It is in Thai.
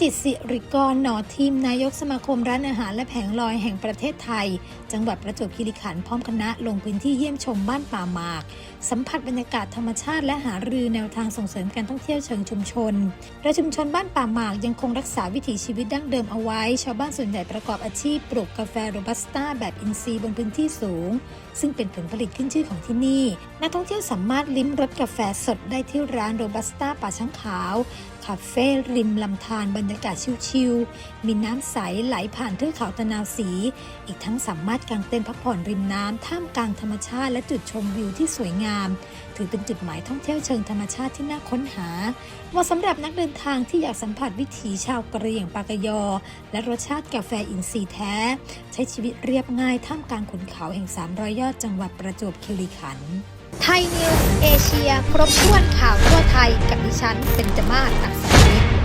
จิตรศิริกรหนอทีม นายกสมาคมร้านอาหารและแผงลอยแห่งประเทศไทย จังหวัดประจวบคีรีขันธ์พร้อมคณะลงพื้นที่เยี่ยมชมบ้านป่าหมาก สัมผัสบรรยากาศธรรมชาติและหารือแนวทางส่งเสริมการท่องเที่ยวเชิงชุมชนโดยชุมชนบ้านป่าหมากยังคงรักษาวิถีชีวิตดั้งเดิมเอาไว้ ชาวบ้านส่วนใหญ่ประกอบอาชีพปลูกกาแฟโรบัสต้าแบบอินทรีย์บนพื้นที่สูง ซึ่งเป็นผลผลิตขึ้นชื่อของที่นี่ นักท่องเที่ยวสามารถลิ้มรสกาแฟสดได้ที่ร้านโรบัสต้าป่าช้างขาวาเฟ่ริมลำธารบรรยากาศชิลๆ มีน้ำใสไหลผ่านเทือกเขาตะนาวสี อีกทั้งสามารถกางเต็นท์พักผ่อนริมน้ำท่ามกลางธรรมชาติและจุดชมวิวที่สวยงาม ถือเป็นจุดหมายท่องเที่ยวเชิงธรรมชาติที่น่าค้นหา เหมาะสำหรับนักเดินทางที่อยากสัมผัสวิถีชาวกะเหรี่ยงปากยอ และรสชาติกาแฟอินทรีย์แท้ ใช้ชีวิตเรียบง่ายท่ามกลางขุนเขาแห่ง300ยอดจังหวัดประจวบคีรีขันธ์ ไทยนิวส์เอเชีย ครบถ้วนข่าวทั่วไทย กับดิฉันเบนจมาศ อักษร